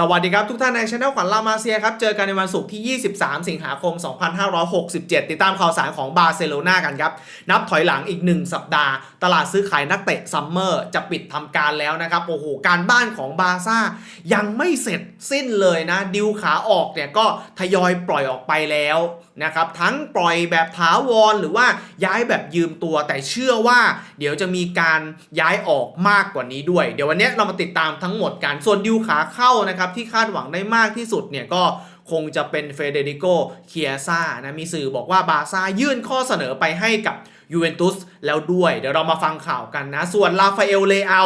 สวัสดีครับ ทุกท่านในช anel ขวัญลามาเซียครับ เจอกันในวันศุกร์ที่ 23 สิงหาคม 2567 ติดตามข่าวสารของบาร์เซโลนากันครับ นับถอยหลังอีก 1 สัปดาห์ ตลาดซื้อขายนักเตะซัมเมอร์จะปิดทำการแล้วนะครับ โอ้โห การบ้านของบาร์ซ่า ยังไม่เสร็จสิ้นเลยนะ ดิวขาออกเนี่ยก็ทยอยปล่อยออกไปแล้วนะครับ ทั้งปล่อยแบบถาวรหรือว่าย้ายแบบยืมตัว แต่เชื่อว่าเดี๋ยวจะมีการย้ายออกมากกว่านี้ด้วย เดี๋ยววันนี้เรามาติดตามทั้งหมดกัน ส่วนดิวขาเข้านะครับที่คาดหวังได้มากที่สุดเนี่ยก็คงจะเป็นเฟเดริโกเคียซ่านะมีสื่อบอกว่าบาซ่ายื่นข้อเสนอไปให้กับยูเวนตุสแล้วด้วย เดี๋ยวเรามาฟังข่าวกันนะ ส่วนลาฟาเอลเลอา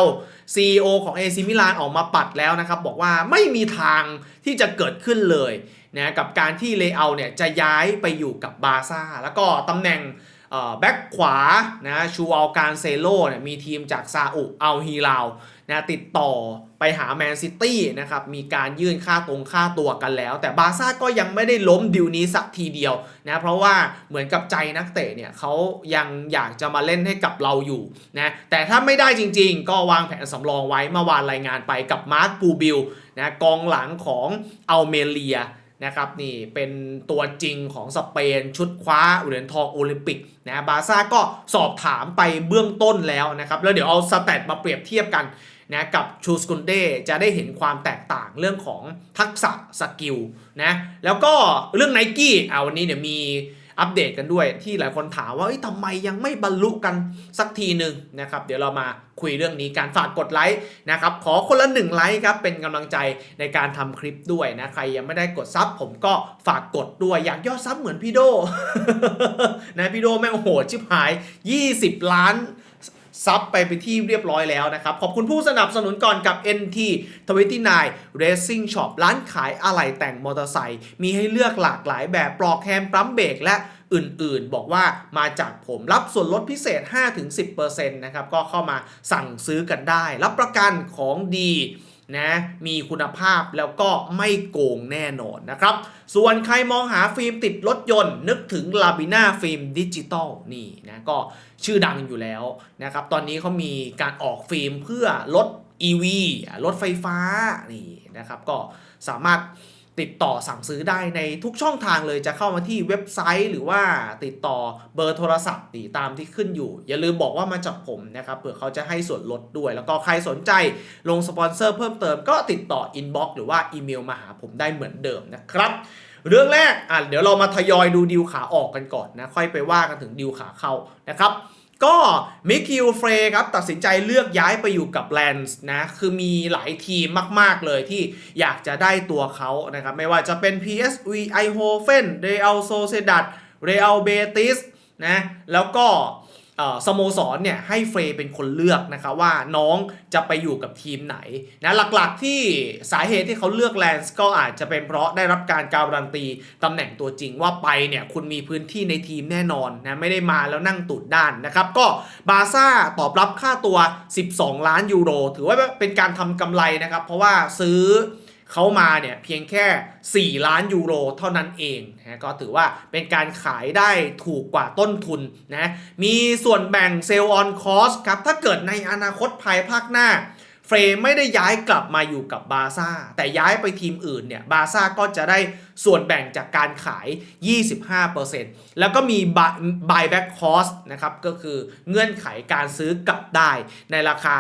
CEO ของเอซิมิลานออกมาปัดแล้วนะครับ บอกว่าไม่มีทางที่จะเกิดขึ้นเลยนะกับการที่เลอาเนี่ยจะย้ายไปอยู่กับบาซ่าแล้วก็ตำแหน่งแบ็กขวานะชูอัลการเซโลเนี่ยมีทีมจากซาอุอัลฮีลาว นะติดต่อไปหาแมนซิตี้นะครับมีการยื่นค่าตรงค่าตัวกันแล้ว แต่บาร์ซ่าก็ยังไม่ได้ล้มดิวนี้สักทีเดียวนะเพราะว่าเหมือนกับใจนักเตะเนี่ยเขายังอยากจะมาเล่นให้กับเราอยู่นะแต่ถ้าไม่ได้จริงๆ ก็วางแผนสำรองไว้เมื่อวานรายงานไปกับมาร์คปูบิลนะกองหลังของอัลเมเลียนะครับนี่เป็นตัวจริงของสเปนชุดคว้าเหรียญทองโอลิมปิกนะบาร์ซ่าก็สอบถามไปเบื้องต้นแล้วนะครับ แล้วเดี๋ยวเอาสแตทมาเปรียบเทียบกัน นะกับชูสกุนเดจะได้เห็นความแตกต่างเรื่องของทักษะสกิลนะแล้วก็เรื่องไนกี้เอาวันนี้เดี๋ยมีอัปเดตกันด้วยที่หลายคนถามว่าทำไมยังไม่บรรลุกันสักทีหนึ่งนะครับ เดี๋ยวเรามาคุยเรื่องนี้การฝากกดไลค์นะครับ ขอคนละหนึ่งไลค์ครับ เป็นกำลังใจในการทำคลิปด้วยนะ ใครยังไม่ได้กดซับผมก็ฝากกดด้วย อยากยอดซับเหมือนพี่โดนะพี่โดแม่งโหดชิบหาย 20 ล้าน ซับไปเป็นที่เรียบร้อยแล้วนะครับ ขอบคุณผู้สนับสนุนก่อนกับ NT 29 Racing Shop ร้านขายอะไหล่แต่งมอเตอร์ไซค์มีให้เลือกหลากหลายแบบปลอกแฮมปั๊มเบรกและอื่นๆ บอกว่ามาจากผมรับส่วนลดพิเศษ 5-10%นะครับ ก็เข้ามาสั่งซื้อกันได้ รับประกันของดี นะมีคุณภาพแล้วก็ไม่โกงแน่นอนนะครับ ส่วนใครมองหาฟิล์มติดรถยนต์ นึกถึงลาบิน่าฟิล์มดิจิตอลนี่นะก็ชื่อดังอยู่แล้วนะครับตอนนี้เขามีการออกฟิล์มเพื่อลด EV รถไฟฟ้านี่นะครับก็สามารถ ติดต่อสั่งซื้อได้ในทุกช่องทางเลยจะเข้ามาที่เว็บไซต์ หรือว่าติดต่อเบอร์โทรศัพท์ตีตามที่ขึ้นอยู่ อย่าลืมบอกว่ามาจากผมนะครับเผื่อเขาจะให้ส่วนลดด้วย แล้วก็ใครสนใจลงสปอนเซอร์เพิ่มเติมก็ติดต่ออินบ็อกซ์หรือว่าอีเมลมาหาผมได้เหมือนเดิมนะครับเรื่องแรกอะเดี๋ยวเรามาทยอยดูดิวขาออกกันก่อนนะค่อยไปว่ากันถึงดิวขาเข้านะครับ ก็มิกิลเฟรครับตัดสินใจเลือกย้ายไปอยู่กับแลนส์นะ คือมีหลายทีมมากๆเลยที่อยากจะได้ตัวเขานะครับ ไม่ว่าจะเป็น PSV ไอโฮเฟนเรอัลโซเซดัตเรอัลเบติสนะ แล้วก็ สโมสรเนี่ยให้เฟรเป็นคนเลือกนะครับว่าน้องจะไปอยู่กับทีมไหนนะหลักๆที่สาเหตุที่เขาเลือกแลนส์ก็อาจจะเป็นเพราะได้รับการการันตีตำแหน่งตัวจริงว่าไปเนี่ยคุณมีพื้นที่ในทีมแน่นอนนะไม่ได้มาแล้วนั่งตูดด้านนะครับก็บาซ่าตอบรับค่าตัว 12 ล้านยูโร ถือว่าเป็นการทำกำไรนะครับเพราะว่าซื้อ เขามาเนี่ยเพียงแค่ 4 ล้านยูโรเท่านั้นเองนะก็ถือว่าเป็นการขายได้ถูกกว่าต้นทุนนะมีส่วนแบ่งเซลล์ออนคอสครับถ้าเกิดในอนาคตภายภาคหน้า รมไม่ได้ย้ายกลับมาอยู่กับบาซ่า แต่ย้ายไปทีมอื่นเนี่ยบาซ่าก็จะได้ส่วนแบ่งจากการขาย 25%แล้วก็มี buyback cost นะครับก็คือเงื่อนไขการซื้อกลับได้ในราคา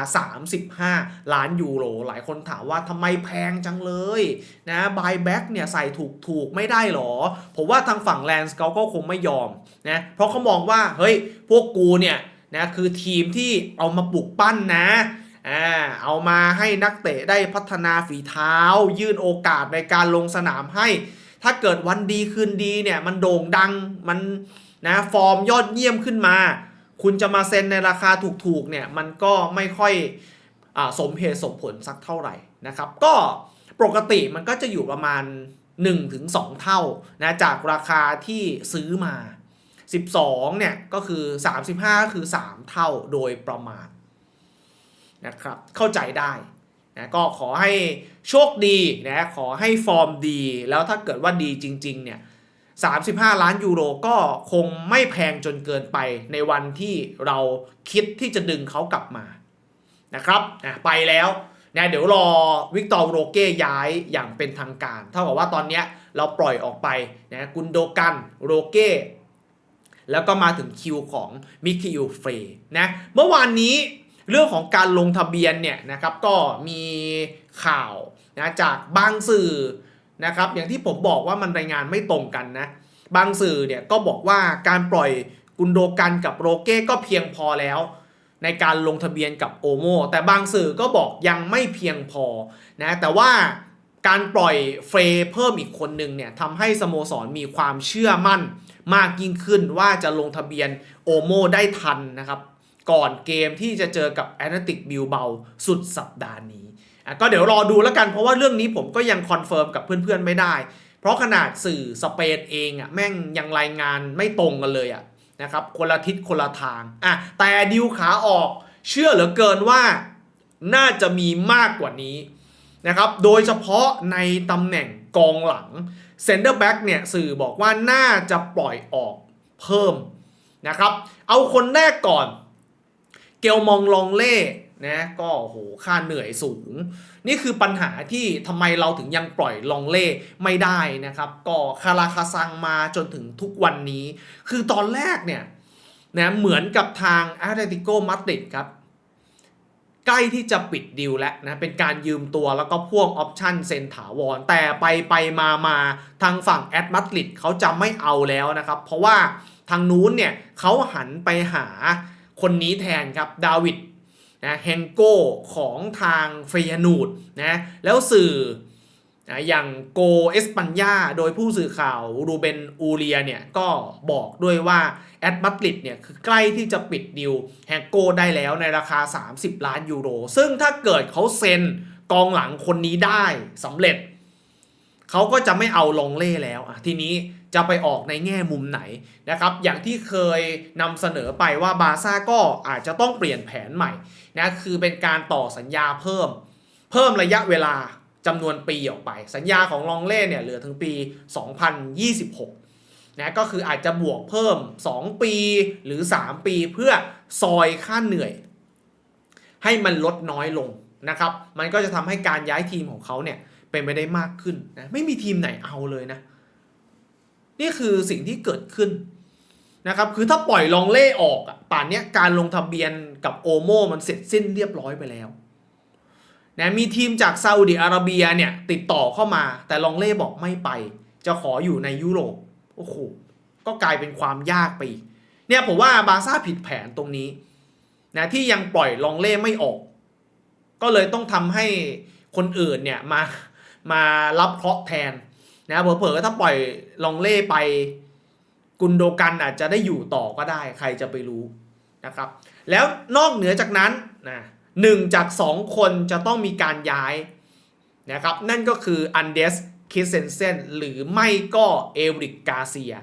35 ล้านยูโร หลายคนถามว่าทำไมแพงจังเลยนะ buyback เนี่ยใส่ถูกถูกไม่ได้หรอ ผมว่าทางฝั่งแลนส์เขาก็คงไม่ยอมนะเพราะเขามองว่า เฮ้ย พวกกูเนี่ยนะคือทีมที่เอามาปลุกปั้นนะ เอามาให้นักเตะได้พัฒนาฝีเท้า ยื่นโอกาสในการลงสนามให้ ถ้าเกิดวันดีคืนดีเนี่ยมันโด่งดังมันนะฟอร์มยอดเยี่ยมขึ้นมา คุณจะมาเซ็นในราคาถูกๆเนี่ยมันก็ไม่ค่อยอสมเหตุสมผลสักเท่าไหร่นะครับ ก็ปกติมันก็จะอยู่ประมาณ 1-2 เท่านะจากราคาที่ซื้อมา 12เนี่ยก็คือ 35ก็คือ 3 เท่าโดยประมาณ นะครับเข้าใจได้นะก็ขอให้โชคดีนะขอให้ฟอร์มดี แล้วถ้าเกิดว่าดีจริงๆเนี่ย35 ล้านยูโรก็คงไม่แพงจนเกินไปในวันที่เราคิดที่จะดึงเขากลับมานะครับนะไปแล้วนะเดี๋ยวรอวิกตอร์โรเก้ย้ายอย่างเป็นทางการ เท่ากับว่าตอนเนี้ยเราปล่อยออกไปนะกุนโดกันโรเก้แล้วก็มาถึงคิวของมิคิวเฟรนะเมื่อวานนี้ เรื่องของการลงทะเบียนเนี่ยนะครับก็มีข่าวนะจากบางสื่อนะครับอย่างที่ผมบอกว่ามันรายงานไม่ตรงกันนะบางสื่อเนี่ยก็บอกว่าการปล่อยกุนโดกันกับโรเก้ก็เพียงพอแล้ว ในการลงทะเบียนกับโอโมแต่บางสื่อก็บอกยังไม่เพียงพอนะแต่ว่าการปล่อยเฟรเพิ่มอีกคนหนึ่งเนี่ยทำให้สโมสรมีความเชื่อมั่น มากยิ่งขึ้นว่าจะลงทะเบียนโอโมได้ทันนะครับ ก่อนเกมที่จะเจอกับแอนติกบิลเบาสุดสัปดาห์นี้อะก็เดี๋ยวรอดูแล้วกันเพราะว่าเรื่องนี้ผมก็ยังคอนเฟิร์มกับเพื่อนๆไม่ได้ เพราะขนาดสื่อสเปนเองอะแม่งยังรายงานไม่ตรงกันเลยอะนะครับคนละทิศคนละทางอะแต่ดิวขาออกเชื่อเหลือเกินว่าน่าจะมีมากกว่านี้นะครับโดยเฉพาะในตำแหน่งกองหลังเซนเตอร์แบ็กเนี่ยสื่อบอกว่าน่าจะปล่อยออกเพิ่มนะครับเอาคนแรกก่อน เกลมองลองเล่นะก็โหค่าเหนื่อยสูง นี่คือปัญหาที่ทำไมเราถึงยังปล่อยลองเล่ไม่ได้นะครับ ก็คาราคาซังมาจนถึงทุกวันนี้ คือตอนแรกเนี่ยนะเหมือนกับทางอาร์เตติโกมาดริดครับ ใกล้ที่จะปิดดิวแล้วนะเป็นการยืมตัวแล้วก็พ่วงออปชั่นเซ็นถาวร แต่ไปไปมามาทางฝั่งแอดมาดริดเขาจะไม่เอาแล้วนะครับ เพราะว่าทางนู้นเนี่ยเขาหันไปหา คนนี้แทนครับดาวิดนะเฮงโก้ของทางเฟยนูดนะแล้วสื่ออย่างโกเอสปัญญาโดยผู้สื่อข่าวรูเบนอูเรียเนี่ยก็บอกด้วยว่า แอดมาดริดเนี่ยคือใกล้ที่จะปิดดิวแฮงโก้ได้แล้วในราคา 30 ล้านยูโร ซึ่งถ้าเกิดเขาเซ็นกองหลังคนนี้ได้สำเร็จ เขาก็จะไม่เอาลงเล่แล้วอะทีนี้ จะไปออกในแง่มุมไหนนะครับอย่างที่เคยนำเสนอไปว่าบาซ่าก็อาจจะต้องเปลี่ยนแผนใหม่นะคือเป็นการต่อสัญญาเพิ่ม เพิ่มระยะเวลาจำนวนปีออกไป สัญญาของลองเล่เนี่ยเหลือถึงปี 2026นะก็คืออาจจะบวกเพิ่ม 2 ปีหรือ 3 ปีเพื่อซอยค่าเหนื่อย ให้มันลดน้อยลงนะครับ มันก็จะทำให้การย้ายทีมของเขาเนี่ยเป็นไปได้มากขึ้นนะไม่มีทีมไหนเอาเลยนะ นี่คือสิ่งที่เกิดขึ้นนะครับ คือถ้าปล่อยลองเล่ออกอะป่านนี้การลงทะเบียนกับโอโมมันเสร็จสิ้นเรียบร้อยไปแล้วนะมีทีมจากซาอุดิอาระเบียเนี่ยติดต่อเข้ามา แต่ลองเล่บอกไม่ไป จะขออยู่ในยุโรปโอ้โหก็กลายเป็นความยากไปอีกเนี่ยผมว่าบาร์ซ่าผิดแผนตรงนี้นะที่ยังปล่อยลองเล่ไม่ออก ก็เลยต้องทำให้คนอื่นเนี่ยมามารับเคราะห์แทน นะเผลอๆก็ถ้าปล่อยลองเล่ไปกุนโดกันอาจจะได้อยู่ต่อก็ได้ใครจะไปรู้นะครับ แล้วนอกเหนือจากนั้นนะหนึ่งจากสองคนจะต้องมีการย้ายนะครับนั่นก็คืออันเดสคิเซนเซนหรือไม่ก็เอริกกาเซีย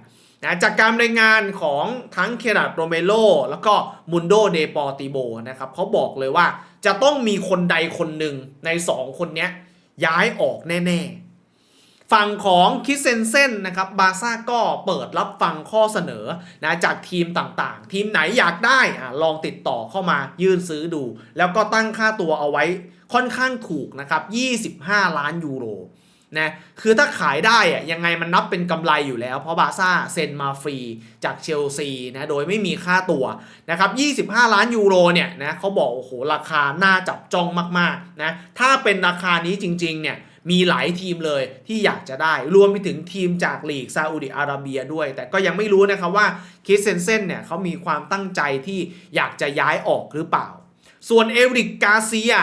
นะจากการรายงานของทั้งเคราดโรเมโลแล้วก็มุนโดเดปอติโบนะครับเขาบอกเลยว่าจะต้องมีคนใดคนหนึ่งในสองคนนี้ย้ายออกแน่ ๆ ฝั่งของคิสเซนเซนนะครับบาซ่าก็เปิดรับฟังข้อเสนอนะจากทีมต่างๆ ทีมไหนอยากได้อะลองติดต่อเข้ามายื่นซื้อดู แล้วก็ตั้งค่าตัวเอาไว้ค่อนข้างถูกนะครับ 25 ล้านยูโรนะคือถ้าขายได้อะยังไงมันนับเป็นกำไรอยู่แล้ว เพราะบาซ่าเซ็นมาฟรีจากเชลซีนะโดยไม่มีค่าตัวนะครับ 25 ล้านยูโรเนี่ยนะเขาบอกโอ้โหราคาน่าจับจ้องมากๆนะถ้าเป็นราคานี้จริงๆเนี่ย มีหลายทีมเลยที่อยากจะได้ รวมไปถึงทีมจากลีกซาอุดิอาระเบียด้วย แต่ก็ยังไม่รู้นะครับว่าคิสเซนเซนเนี่ยเขามีความตั้งใจที่อยากจะย้ายออกหรือเปล่า ส่วนเอริกกาเซีย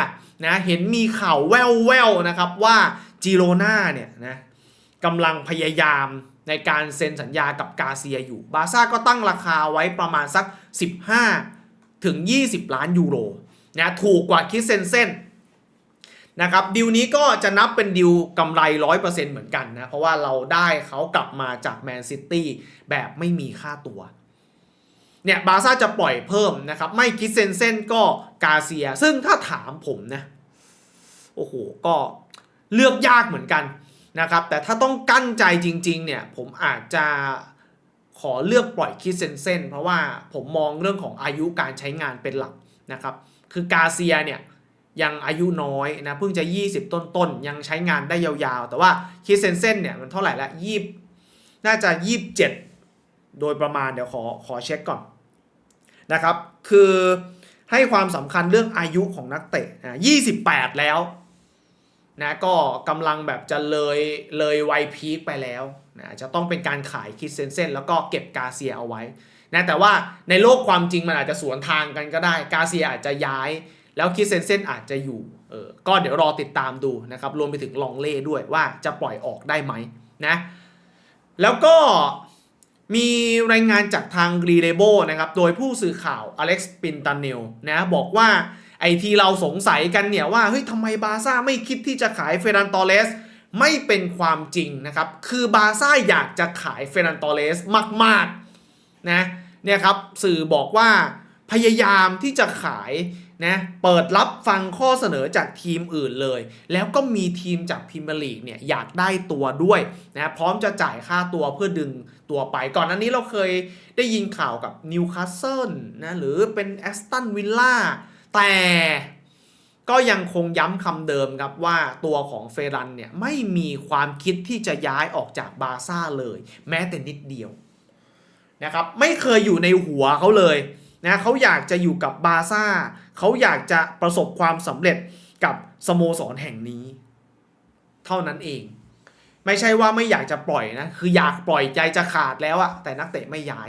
นะเห็นมีข่าวแว่วๆนะครับว่าจิโรนาเนี่ยนะกำลังพยายามในการเซ็นสัญญากับกาเซียอยู่ บาซ่าก็ตั้งราคาไว้ประมาณสัก 15 ถึง 20 ล้านยูโรนะถูกกว่าคิสเซนเซน นะครับดิวนี้ก็จะนับเป็นดิวกำไร 100%เหมือนกันนะ เพราะว่าเราได้เขากลับมาจากแมนซิตี้แบบไม่มีค่าตัวเนี่ยบาซ่าจะปล่อยเพิ่มนะครับ ไม่คิดเซนเซนก็กาเซีย ซึ่งถ้าถามผมนะ โอ้โห ก็เลือกยากเหมือนกันนะครับ แต่ถ้าต้องกั้นใจจริง ๆ เนี่ย ผมอาจจะขอเลือกปล่อยคิดเซนเซนเพราะว่าผมมองเรื่องของอายุการใช้งานเป็นหลักนะครับ คือกาเซียเนี่ย ยังอายุน้อยนะเพิ่งจะ 20 ต้นๆ ยังใช้งานได้ยาวๆ แต่ว่าคิดเซนเซนเนี่ยมันเท่าไหร่ละยี่น่าจะ 27 โดยประมาณเดี๋ยวขอขอเช็คก่อนนะครับ คือให้ความสำคัญเรื่องอายุของนักเตะนะ28 แล้วนะก็กำลังแบบจะเลยเลยวัยพีคไปแล้วนะจะต้องเป็นการขายคิดเซนเซนแล้วก็เก็บกาเซียเอาไว้นะแต่ว่าในโลกความจริงมันอาจจะสวนทางกันก็ได้ กาเซียอาจจะย้าย แล้วคิเซนเซนอาจจะอยู่เออก็เดี๋ยวรอติดตามดูนะครับ รวมไปถึงลองเล่ด้วยว่าจะปล่อยออกได้ไหมนะ แล้วก็มีรายงานจากทางรีเลโบนะครับ โดยผู้สื่อข่าวอเล็กซ์ปินตาเนลนะบอกว่าไอที่เราสงสัยกันเนี่ยว่าเฮ้ยทำไมบาซ่าไม่คิดที่จะขายเฟรนันตอเลสไม่เป็นความจริงนะครับ คือบาซ่าอยากจะขายเฟรนันตอเลสมากๆนะเนี่ยครับสื่อบอกว่า พยายามที่จะขายนะเปิดรับฟังข้อเสนอจากทีมอื่นเลย แล้วก็มีทีมจากพรีเมียร์ลีกเนี่ยอยากได้ตัวด้วยนะพร้อมจะจ่ายค่าตัวเพื่อดึงตัวไป ก่อนหน้านี้เราเคยได้ยินข่าวกับนิวคาสเซิลนะหรือเป็นแอสตันวิลล่าแต่ก็ยังคงย้ำคำเดิมครับว่าตัวของเฟรันเนี่ยไม่มีความคิดที่จะย้ายออกจากบาร์ซ่าเลย แม้แต่นิดเดียวนะครับไม่เคยอยู่ในหัวเขาเลย นะเขาอยากจะอยู่กับบาซ่าเขาอยากจะประสบความสำเร็จกับสโมสรแห่งนี้ เท่านั้นเอง ไม่ใช่ว่าไม่อยากจะปล่อยนะ คืออยากปล่อยใจจะขาดแล้วอะแต่นักเตะไม่ย้าย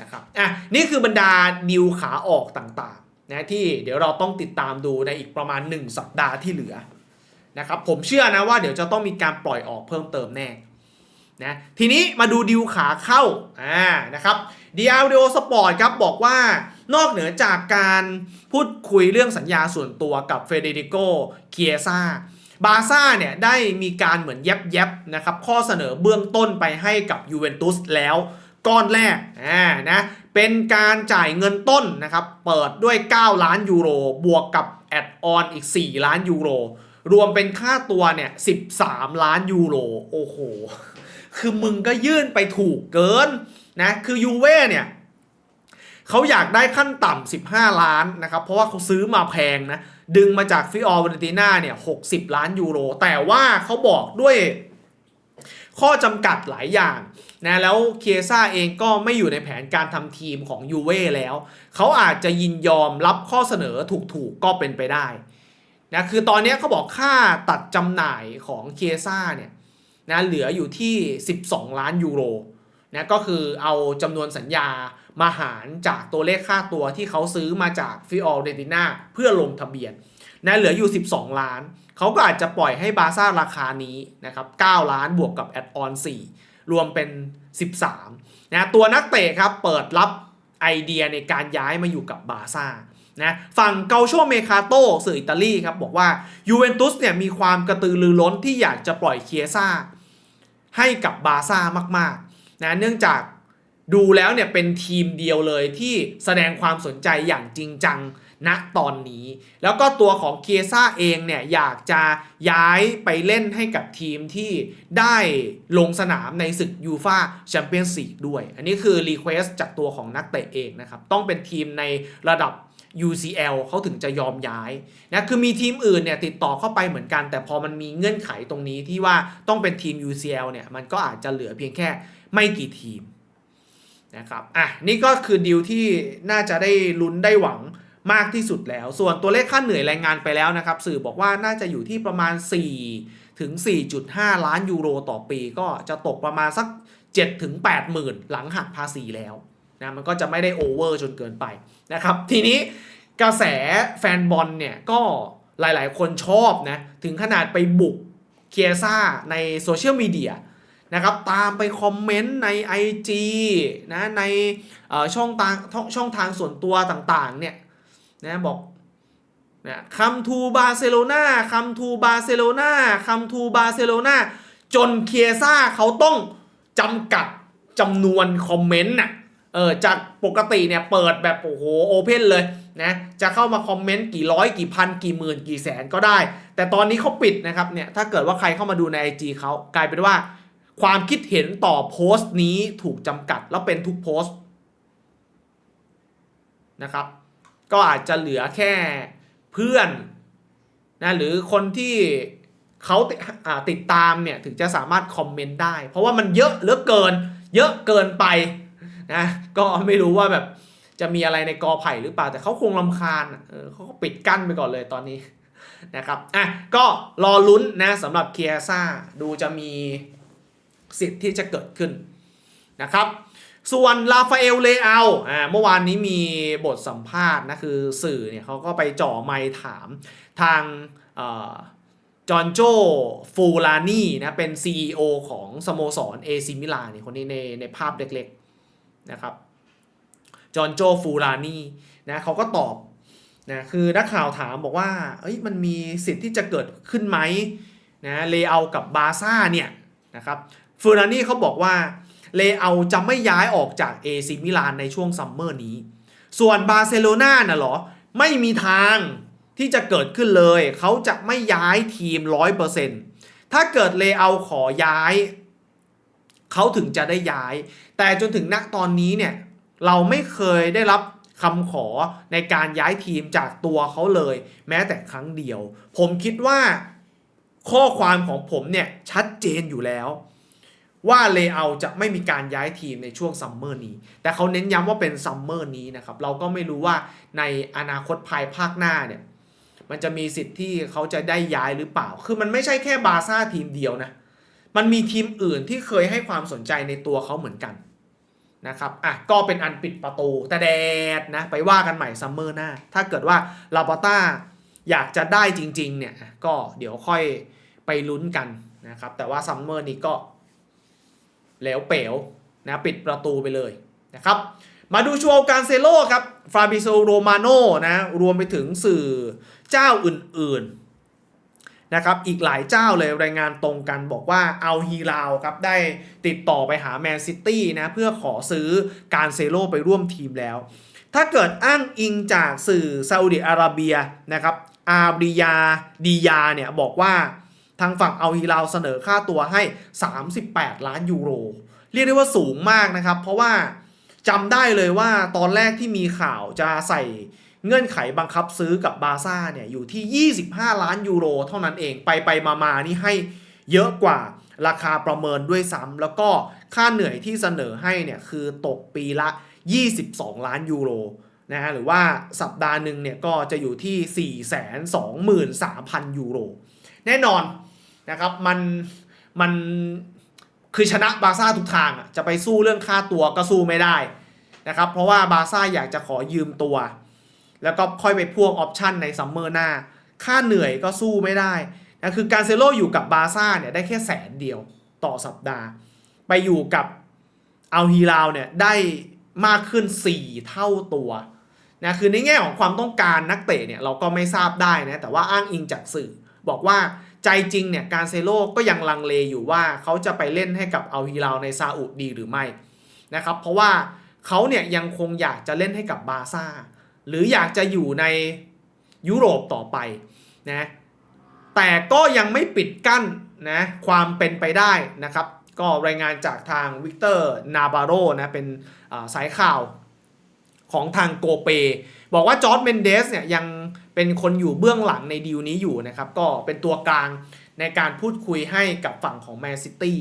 นะครับอะนี่คือบรรดาดิวขาออกต่างๆนะที่เดี๋ยวเราต้องติดตามดูในอีกประมาณ 1 สัปดาห์ที่เหลือนะครับผมเชื่อนะว่าเดี๋ยวจะต้องมีการปล่อยออกเพิ่มเติมแน่นะทีนี้มาดูดิวขาเข้าอ่านะครับ ดีอาร์ดีโอสปอร์ตครับบอกว่านอกเหนือจากการพูดคุยเรื่องสัญญาส่วนตัวกับเฟเดริโกเคียซาบาซ่าเนี่ยได้มีการเหมือนแยบแยบๆนะครับข้อเสนอเบื้องต้นไปให้กับยูเวนตุสแล้วก้อนแรกอ่านะเป็นการจ่ายเงินต้นนะครับเปิดด้วย 9 ล้านยูโร บวกกับแอดออนอีก 4 ล้านยูโร รวมเป็นค่าตัวเนี่ย13 ล้านยูโร โอ้โห คือมึงก็ยื่นไปถูกเกิน นะคือยูเว่เนี่ยเขาอยากได้ขั้นต่ำ15 ล้านนะครับ เพราะว่าเขาซื้อมาแพงนะ ดึงมาจากฟิออร์วาเลนติน่าเนี่ย60 ล้านยูโร แต่ว่าเขาบอกด้วยข้อจำกัดหลายอย่างนะแล้วเคียซ่าเองก็ไม่อยู่ในแผนการทำทีมของยูเว่แล้ว เขาอาจจะยินยอมรับข้อเสนอถูกๆก็เป็นไปได้นะคือตอนนี้เขาบอกค่าตัดจำหน่ายของเคียซ่าเนี่ยนะเหลืออยู่ที่ 12 ล้านยูโร นะก็คือเอาจำนวนสัญญามาหารจากตัวเลขค่าตัวที่เขาซื้อมาจากฟิออลเดติน่าเพื่อลงทะเบียนนะเหลืออยู่ 12 ล้าน เขาก็อาจจะปล่อยให้บาซ่าราคานี้นะครับ 9 ล้านบวกกับแอดออน 4 รวมเป็น 13 นะตัวนักเตะครับเปิดรับไอเดียในการย้ายมาอยู่กับบาซ่านะฝั่งเกาโชเมคาโตสื่ออิตาลีครับบอกว่ายูเวนตุสเนี่ยมีความกระตือรือร้นที่อยากจะปล่อยเคียซ่าให้กับบาซ่ามากๆ นะเนื่องจากดูแล้วเนี่ยเป็นทีมเดียวเลยที่แสดงความสนใจอย่างจริงจังณตอนนี้ แล้วก็ตัวของเคียซ่าเองเนี่ยอยากจะย้ายไปเล่นให้กับทีมที่ได้ลงสนามในศึกยูฟาแชมเปี้ยนส์ลีกด้วย อันนี้คือรีเควสจากตัวของนักเตะเองนะครับ ต้องเป็นทีมในระดับ UCL เขาถึงจะยอมย้ายนะคือมีทีมอื่นเนี่ยติดต่อเข้าไปเหมือนกัน แต่พอมันมีเงื่อนไขตรงนี้ที่ว่าต้องเป็นทีม UCL เนี่ยมันก็อาจจะเหลือเพียงแค่ ไม่กี่ทีมนะครับอะนี่ก็คือดีลที่น่าจะได้ลุ้นได้หวังมากที่สุดแล้ว ส่วนตัวเลขค่าเหนื่อยแรายงานไปแล้วนะครับ สื่อบอกว่าน่าจะอยู่ที่ประมาณ 4 ถึง 4.5 ล้านยูโรต่อปี ก็จะตกประมาณสัก 7 ถึง 8 หมื่นหลังหักภาษีแล้วนะมันก็จะไม่ได้โอเวอร์จนเกินไปนะครับ ทีนี้กระแสแฟนบอลเนี่ยก็หลายๆ คนชอบนะ ถึงขนาดไปบุกเคียซ่าในโซเชียลมีเดีย นะครับตามไปคอมเมนต์ใน IG นะในช่องทางช่องทางส่วนตัวต่างๆเนี่ยนะบอกนะคัมทูบาร์เซโลนาคัมทูบาร์เซโลนาคัมทูบาร์เซโลนาจนเคียซ่าเขาต้องจำกัดจำนวนคอมเมนต์น่ะเออจากปกติเนี่ยเปิดแบบ โอ้โหโอเพนเลยนะจะเข้ามาคอมเมนต์กี่ร้อยกี่พันกี่หมื่นกี่แสนก็ได้ แต่ตอนนี้เขาปิดนะครับเนี่ยถ้าเกิดว่าใครเข้ามาดูใน IG เขากลายเป็นว่า ความคิดเห็นต่อโพสต์นี้ถูกจำกัดแล้วเป็นทุกโพสต์นะครับ ก็อาจจะเหลือแค่เพื่อนนะหรือคนที่เขาติาตดตามเนี่ยถึงจะสามารถคอมเมนต์ได้ เพราะว่ามันเยอะเหลือเกิน เยอะเกินไปนะก็ไม่รู้ว่าแบบจะมีอะไรในกอไผ่หรือเปล่า แต่เขาคงลำคาญเเขาก็ปิดกั้นไปก่อนเลยตอนนี้นะครับอะก็รอลุ้นนะสำหรับเคียซ่าดูจะมี สิทธิ์ที่จะเกิดขึ้นนะครับ ส่วนลาฟาเอลเลอาอ่าเมื่อวานนี้มีบทสัมภาษณ์นะคือสื่อเนี่ยเขาก็ไปจ่อไมค์ถามทางจอห์นโจฟูลานี่นะเป็น CEO ของสโมสรเอซิมิลานี่คนนี้ในในภาพเล็กๆนะครับจอห์นโจฟูลานี่นะเขาก็ตอบนะคือนักข่าวถามบอกว่าเอ้ยมันมีสิทธิ์ที่จะเกิดขึ้นไหมนะเลเอากับบาซ่าเนี่ยนะครับ ฟูลานี่เขาบอกว่าเลเอาจะไม่ย้ายออกจากเอซิมิลานในช่วงซัมเมอร์นี้ ส่วนบาร์เซโลนาน่ะหรอ ไม่มีทางที่จะเกิดขึ้นเลย เขาจะไม่ย้ายทีม 100%ถ้าเกิดเลเอาขอย้าย เขาถึงจะได้ย้าย แต่จนถึงณตอนนี้เนี่ย เราไม่เคยได้รับคำขอในการย้ายทีมจากตัวเขาเลย แม้แต่ครั้งเดียว ผมคิดว่าข้อความของผมเนี่ยชัดเจนอยู่แล้ว ว่าเลเอาจะไม่มีการย้ายทีมในช่วงซัมเมอร์นี้ แต่เขาเน้นย้ำว่าเป็นซัมเมอร์นี้นะครับ เราก็ไม่รู้ว่าในอนาคตภายภาคหน้าเนี่ย มันจะมีสิทธิ์ที่เขาจะได้ย้ายหรือเปล่า คือมันไม่ใช่แค่บาซ่าทีมเดียวนะ มันมีทีมอื่นที่เคยให้ความสนใจในตัวเขาเหมือนกันนะครับ อะ ก็เป็นอันปิดประตูแต่แดดนะ ไปว่ากันใหม่ซัมเมอร์หน้า ถ้าเกิดว่าลาปาต้าอยากจะได้จริงๆเนี่ย ก็เดี๋ยวค่อยไปลุ้นกันนะครับ แต่ว่าซัมเมอร์นี้ก็ แล้วเป๋วนะปิดประตูไปเลยนะครับ มาดูชัวการเซโลครับฟาบิโซโรมาโนนะรวมไปถึงสื่อเจ้าอื่นๆนะครับอีกหลายเจ้าเลยรายงานตรงกันบอกว่าเอาฮีราวครับได้ติดต่อไปหาแมนซิตี้นะเพื่อขอซื้อการเซโลไปร่วมทีมแล้ว ถ้าเกิดอ้างอิงจากสื่อซาอุดิอาระเบียนะครับอาบริยาดียาเนี่ยบอกว่า ทางฝั่งเอาฮีราวเสนอค่าตัวให้ 38 ล้านยูโร เรียกได้ว่าสูงมากนะครับ เพราะว่าจำได้เลยว่าตอนแรกที่มีข่าวจะใส่เงื่อนไขบังคับซื้อกับบาซ่าเนี่ยอยู่ที่ 25 ล้านยูโร เท่านั้นเองไปไปมามานี่ให้เยอะกว่าราคาประเมินด้วยซ้ำแล้วก็ค่าเหนื่อยที่เสนอให้เนี่ยคือตกปีละ 22 ล้านยูโรนะฮะหรือว่าสัปดาห์หนึ่งเนี่ยก็จะอยู่ที่ 423,000 ยูโร แน่นอน นะครับมันมันคือชนะบาซ่าทุกทางอะจะไปสู้เรื่องค่าตัวก็สู้ไม่ได้นะครับเพราะว่าบาซ่าอยากจะขอยืมตัว แล้วก็ค่อยไปพ่วงออปชั่นในซัมเมอร์หน้า ค่าเหนื่อยก็สู้ไม่ได้นะคือการเซโลอยู่กับบาซ่าเนี่ยได้แค่แสนเดียวต่อสัปดาห์ ไปอยู่กับอัลฮีราวเนี่ยได้มากขึ้น 4 เท่าตัวนะคือในแง่ของความต้องการนักเตะเนี่ยเราก็ไม่ทราบได้นะแต่ว่าอ้างอิงจากสื่อบอกว่า ใจจริงเนี่ยการเซโลก็ยังลังเลอยู่ว่าเขาจะไปเล่นให้กับอัลฮิลาลในซาอุดดีหรือไม่นะครับเพราะว่าเขาเนี่ยยังคงอยากจะเล่นให้กับบาซ่าหรืออยากจะอยู่ในยุโรปต่อไปนะแต่ก็ยังไม่ปิดกั้นนะความเป็นไปได้นะครับ ก็รายงานจากทางวิกเตอร์นาบาโรนะเป็นสายข่าวของทางโกเป บอกว่าจอร์ดเมนเดสเนี่ยยัง เป็นคนอยู่เบื้องหลังในดีลนี้อยู่นะครับ ก็เป็นตัวกลางในการพูดคุยให้กับฝั่งของแมนซิตี้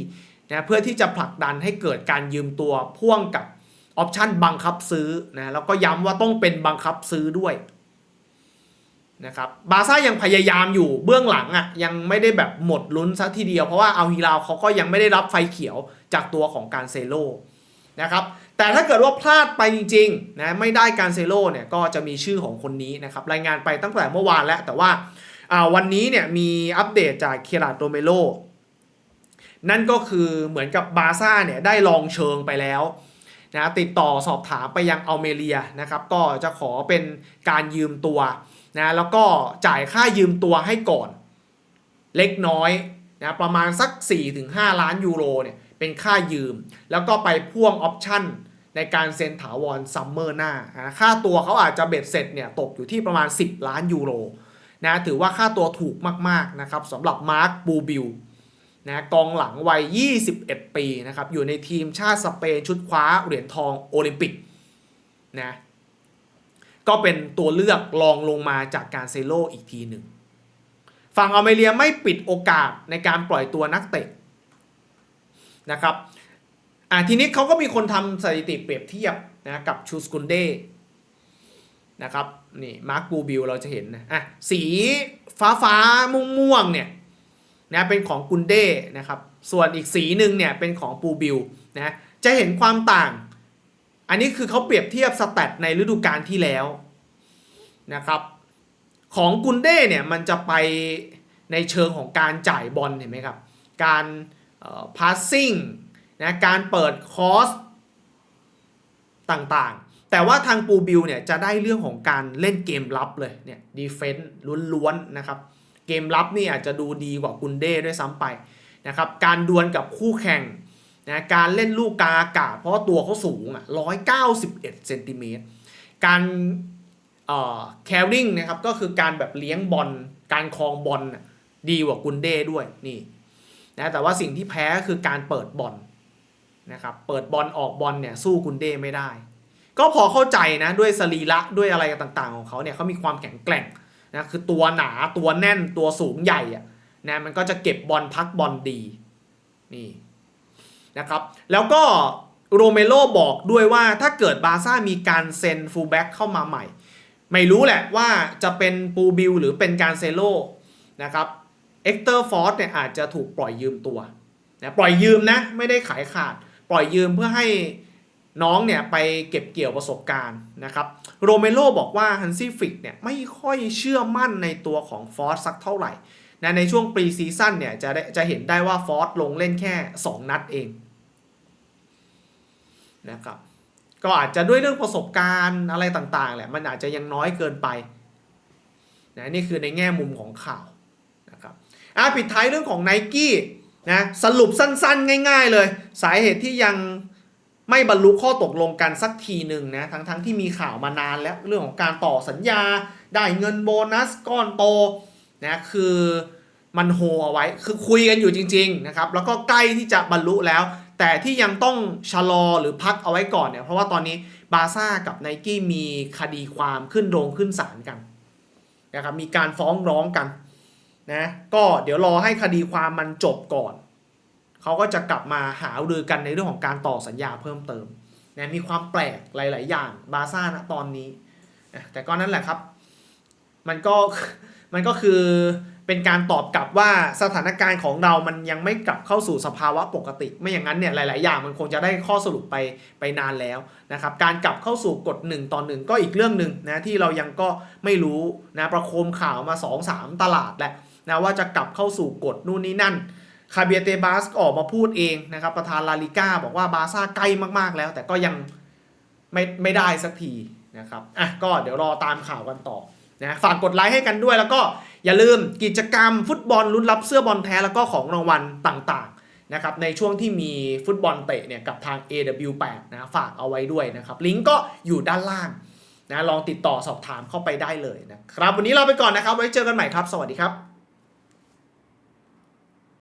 นะเพื่อที่จะผลักดันให้เกิดการยืมตัวพ่วงกับออปชันบังคับซื้อนะแล้วก็ย้ำว่าต้องเป็นบังคับซื้อด้วยนะครับบาซ่ายังพยายามอยู่เบื้องหลังอะ่ะยังไม่ได้แบบหมดลุ้นซะทีเดียว เพราะว่าเอาฮีราวเขาก็ยังไม่ได้รับไฟเขียวจากตัวของการเซโล นะครับแต่ถ้าเกิดว่าพลาดไปจริงๆนะไม่ได้การเซโลเนี่ยก็จะมีชื่อของคนนี้นะครับรายงานไปตั้งแต่เมื่อวานแล้ว แต่ว่าวันนี้เนี่ยมีอัปเดตจากเคราโตเมโลนั่นก็คือเหมือนกับบาซ่าเนี่ยได้ลองเชิงไปแล้วนะติดต่อสอบถามไปยังอัลเมเรียนะครับก็จะขอเป็นการยืมตัวนะแล้วก็จ่ายค่ายืมตัวให้ก่อน เล็กน้อยนะประมาณสัก 4-5 ล้านยูโรเนี่ย เป็นค่ายืม แล้วก็ไปพ่วงออปชั่นในการเซ็นถาวรซัมเมอร์หน้า ค่าตัวเขาอาจจะเบ็ดเสร็จเนี่ยตกอยู่ที่ประมาณ 10 ล้านยูโรนะถือว่าค่าตัวถูกมากๆนะครับสำหรับมาร์คบูบิลนะกองหลังวัย 21 ปีนะครับอยู่ในทีมชาติสเปนชุดคว้าเหรียญทองโอลิมปิกนะก็เป็นตัวเลือกรองลงมาจากการเซโลอีกทีหนึ่งฝั่งอเมเรียไม่ปิดโอกาสในการปล่อยตัวนักเตะ นะครับอ่าทีนี้เขาก็มีคนทำสถิติเปรียบเทียบนะกับชูสกุนเดนะครับนี่มาร์คบูบิลเราจะเห็นนะอะสีฟ้าฟ้าม่วงม่วงเนี่ยนะเป็นของกุนเดนะครับส่วนอีกสีหนึ่งเนี่ยเป็นของปูบิลนะจะเห็นความต่าง อันนี้คือเขาเปรียบเทียบสแตทในฤดูกาลที่แล้วนะครับของกุนเด้เนี่ยมันจะไปในเชิงของการจ่ายบอลเห็นไหมครับการ พาสซิ่งนะการเปิดคอร์สต่างๆ แต่ว่าทางปูบิลเนี่ยจะได้เรื่องของการเล่นเกมรับเลยเนี่ยดีเฟนต์ล้วนๆนะครับ เกมรับนี่อาจจะดูดีกว่ากุนเด้ด้วยซ้ำไปนะครับการดวลกับคู่แข่งนะการเล่นลูกกาอากาศเพราะตัวเขาสูงอะ191เซนติเมตรการเอ่อ carrying นะครับก็คือการแบบเลี้ยงบอลการครองบอลดีกว่ากุนเด้ด้วยนี่ นะแต่ว่าสิ่งที่แพ้ก็คือการเปิดบอลนะครับเปิดบอลออกบอลเนี่ยสู้กุนเด้ไม่ได้ ก็พอเข้าใจนะด้วยสรีระด้วยอะไรต่างๆ ของเขาเนี่ยเขามีความแข็งแกร่งนะคือตัวหนาตัวแน่นตัวสูงใหญ่อะนะมันก็จะเก็บบอลพักบอลดีนี่นะครับแล้วก็โรเมโรบอกด้วยว่าถ้าเกิดบาร์ซ่ามีการเซ็นฟูลแบ็กเข้ามาใหม่ ไม่รู้แหละว่าจะเป็นปูบิลหรือเป็นการเซโลนะครับ เอ็กเตอร์ฟอร์สเนี่ยอาจจะถูกปล่อยยืมตัวนะปล่อยยืมนะไม่ได้ขายขาด ปล่อยยืมเพื่อให้น้องเนี่ยไปเก็บเกี่ยวประสบการณ์นะครับโรเมโรบอกว่าฮันซี่ฟิกเนี่ยไม่ค่อยเชื่อมั่นในตัวของฟอร์สสักเท่าไหร่นะในช่วงปรีซีซั่นเนี่ยจะได้จะเห็นได้ว่าฟอร์สลงเล่นแค่ 2 นัดเองนะครับก็อาจจะด้วยเรื่องประสบการณ์อะไรต่างๆแหละมันอาจจะยังน้อยเกินไปนะนี่คือในแง่มุมของข่าว อะปิดท้ายเรื่องของ n i กี้นะสรุปสั้นๆ ง่าย ๆ เลย สาเหตุที่ยังไม่บรรลุข้อตกลงกันสักทีหนึ่งนะทั้งๆทที่มีข่าวมานานแล้วเรื่องของการต่อสัญญา ได้เงินโบนัสก้อนโตนะคือมันโฮเอาไว้คือคุยกันอยู่จริงๆนะครับแล้วก็ใกล้ที่จะบรรลุแล้ว แต่ที่ยังต้องชะลอหรือพักเอาไว้ก่อนเนี่ยเพราะว่าตอนนี้บาซ่ากับไนกี้มีคดีความขึ้นโรงขึ้นศาลกันนะครับมีการฟ้องร้องกัน นะก็เดี๋ยวรอให้คดีความมันจบก่อน เขาก็จะกลับมาหารือกันในเรื่องของการต่อสัญญาเพิ่มเติมนะมีความแปลกหลาย ๆ อย่างบาซ่านะตอนนี้ แต่ก็นั่นแหละครับ มันก็มันก็คือเป็นการตอบกลับว่าสถานการณ์ของเรามันยังไม่กลับเข้าสู่สภาวะปกติ ไม่อย่างนั้นเนี่ยหลาย ๆ อย่างมันคงจะได้ข้อสรุปไปไปนานแล้วนะครับ การกลับเข้าสู่กฎ1ต่อ1ก็อีกเรื่องหนึ่งนะที่เรายังก็ไม่รู้นะประโคมข่าวมา 2-3 ตลาดแหละ นะว่าจะกลับเข้าสู่กฎนู่นนี่นั่นคาเบียเตบาสออกมาพูดเองนะครับ ประธานลาลิก้าบอกว่าบาซ่าใกล้มากๆแล้ว แต่ก็ยังไม่ไม่ได้สักทีนะครับอะก็เดี๋ยวรอตามข่าวกันต่อนะฝากกดไลค์ให้กันด้วย แล้วก็อย่าลืมกิจกรรมฟุตบอลลุ้นรับเสื้อบอลแท้แล้วก็ของรางวัลต่างๆนะครับในช่วงที่มีฟุตบอลเตะเนี่ยกับทาง AW8 นะฝากเอาไว้ด้วยนะครับลิงก์ก็อยู่ด้านล่างนะลองติดต่อสอบถามเข้าไปได้เลยนะครับ วันนี้เราไปก่อนนะครับ ไว้เจอกันใหม่ครับ สวัสดีครับ